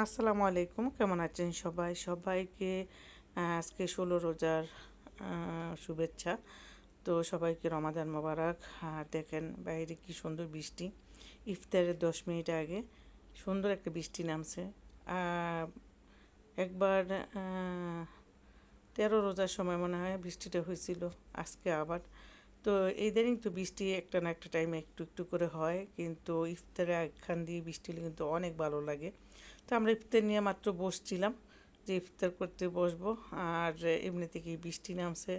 আসসালামু আলাইকুম, কেমন আছেন সবাই? সবাইকে আজকে ষোলো রোজার শুভেচ্ছা। তো সবাইকে রমাদান মোবারক। আর দেখেন বাইরে কি সুন্দর বৃষ্টি। ইফতারের দশ মিনিট আগে সুন্দর একটা বৃষ্টি নামছে। একবার তেরো রোজার সময় মনে হয় বৃষ্টিটা হয়েছিল, আজকে আবার তো ইদানিং তো বৃষ্টি একটা না একটা টাইমে একটু একটু করে হয়, কিন্তু ইফতারে একখান দিয়ে বৃষ্টি হলে কিন্তু অনেক ভালো লাগে। তো আমরা ইফতার নিয়ে মাত্র বসছিলাম যে ইফতার করতে বসবো, আর এমনি থেকেই বৃষ্টি নামছে।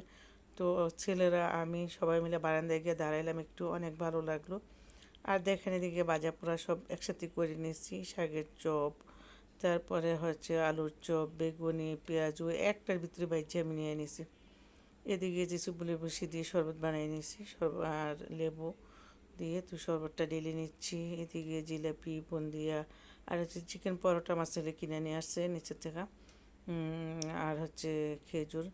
তো ছেলেরা, আমি সবাই মিলে বারান্দায় গিয়ে দাঁড়াইলাম, একটু অনেক ভালো লাগল। আর দেখেন এদিকে বাজা পোড়া সব একসাথে করে নিয়েছি, শাকের চপ, তারপরে হচ্ছে আলুর চপ, বেগুনি, পেঁয়াজু, একটার ভিতরে বাইজে আমি নিয়ে নিয়েছি এদিকে যে সুপুলি বসি দিয়ে শরবত বানিয়ে শরবত আর লেবু দিয়ে তো শরবতটা ঢেলে নিচ্ছি। এদিকে জিলাপি, বুন্দিয়া, আর হচ্ছে চিকেন পরোটা মাছের কিনে নিয়ে আসছে নিচের থেকে। আর হচ্ছে খেজুর।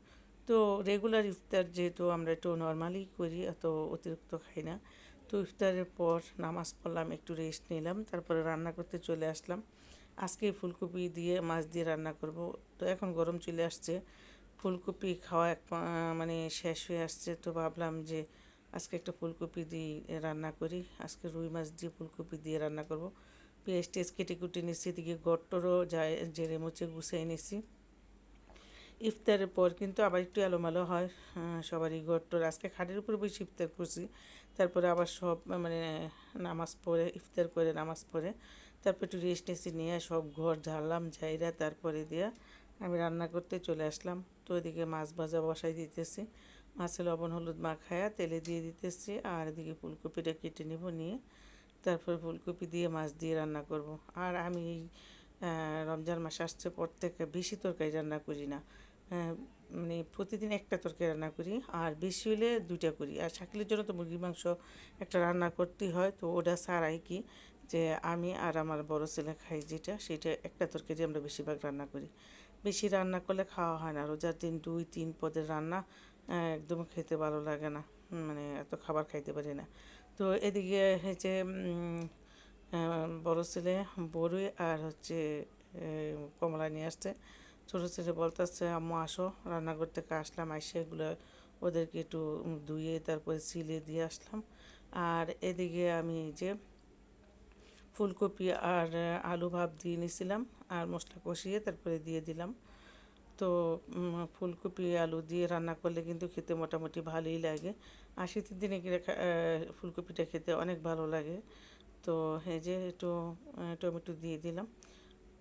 তো রেগুলার ইফতার যেহেতু আমরা একটু নর্মালি করি এত অতিরিক্ত খাই না। তো ইফতারের পর নামাজ পড়লাম, একটু রেস্ট নিলাম, তারপরে রান্না করতে চলে আসলাম। আজকে ফুলকপি দিয়ে, মাছ দিয়ে রান্না করব। তো এখন গরম চলে আসছে। ফুলকপি খাওয়া এক মানে শেষ হয়ে আসছে। তো ভাবলাম যে আজকে একটা ফুলকপি দিয়ে রান্না করি। আজকে রুই মাছ দিয়ে ফুলকপি দিয়ে রান্না করব। পেঁয়াজ টেস্ট কেটে কুটে নিচ্ছি এদিকে গট্টরও যায়, জেরে মুচে গুছিয়ে নিছি ইফতারের পর কিন্তু আবার একটু এলোমেলো হয় সবারই গট্টর আজকে খাটের উপরে বসে ইফতার করছি, তারপরে আবার সব মানে নামাজ পড়ে, ইফতার করে নামাজ পড়ে, তারপর একটু রেস্ট টেস্ট নিয়ে সব ঘর ঝাড়লাম, ঝাইরা তারপরে দিয়া আমি রান্না করতে চলে আসলাম। তো এদিকে মাছ ভাজা বসাই দিতেছি। মাছে লবণ, হলুদ মাখায়া তেলে দিয়ে দিতেছি আর এদিকে ফুলকপিটা কেটে নেব নিয়ে। তারপর ফুলকপি দিয়ে মাছ দিয়ে রান্না করব। আর আমি এই রমজান মাস আসছে পর থেকে বেশি তরকারি রান্না করি না। মানে প্রতিদিন একটা তরকারি রান্না করি আর বেশি হলে দুইটা করি। আর শাকিলের জন্য তো মুরগির মাংস একটা রান্না করতেই হয়। তো ওটা ছাড়াই কি যে আমি আর আমার বড় ছেলে খাই যেটা, সেটা একটা তরকারি আমরা বেশিরভাগ রান্না করি। বেশি রান্না করলে খাওয়া হয় না। রোজার দিন দুই, তিন পদের রান্না একদম খেতে ভালো লাগে না। মানে এত খাবার খাইতে পারি না। তো এদিকে হচ্ছে বড় ছেলে বড়ই আর হচ্ছে কমলা নিয়ে আসছে। ছোটো ছেলে বলতেছে, আম্মু, আসো রান্নাঘর থেকে আসলাম, আইসে এগুলো ওদেরকে একটু ধুয়ে তারপরে সিলে দিয়ে আসলাম। আর এদিকে আমি যে ফুলকপি আর আলু ভাপ দিয়ে নিয়েছিলাম আর মশলা কষিয়ে তারপরে দিয়ে দিলাম। তো ফুলকপি, আলু দিয়ে রান্না করলে কিন্তু খেতে মোটামুটি ভালোই লাগে। আর শীতের দিনে ফুলকপিটা খেতে অনেক ভালো লাগে। তো, এই যে একটু টমেটো দিয়ে দিলাম।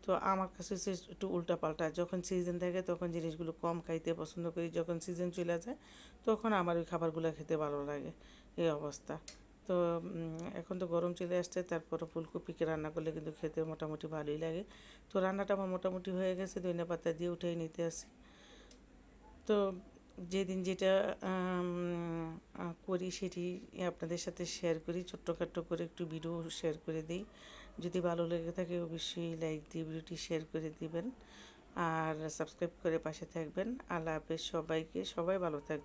তো, আমার কাছে সে একটু উল্টা পাল্টা যখন সিজন থাকে তখন জিনিসগুলো কম খাইতে পছন্দ করি। যখন সিজন চলে যায় তখন আমার ওই খাবারগুলো খেতে ভালো লাগে। এই অবস্থা। তো এখন তো গরম চলে আসছে, তারপরে ফুলকপিকে রান্না করলে কিন্তু খেতে মোটামুটি ভালোই লাগে। তো রান্নাটা আমার মোটামুটি হয়ে গেছে, ধনিয়া পাতা দিয়ে উঠেই নিতে আসি। তো যেদিন যেটা করি সেটি আপনাদের সাথে শেয়ার করি ছোট্টখাট্টো করে একটু ভিডিও শেয়ার করে দিই। যদি ভালো লেগে থাকে অবশ্যই লাইক দিয়ে ভিডিওটি শেয়ার করে দিবেন। আর সাবস্ক্রাইব করে পাশে থাকবেন। আল্লাহ হাফেজ সবাইকে, সবাই ভালো থাকবেন।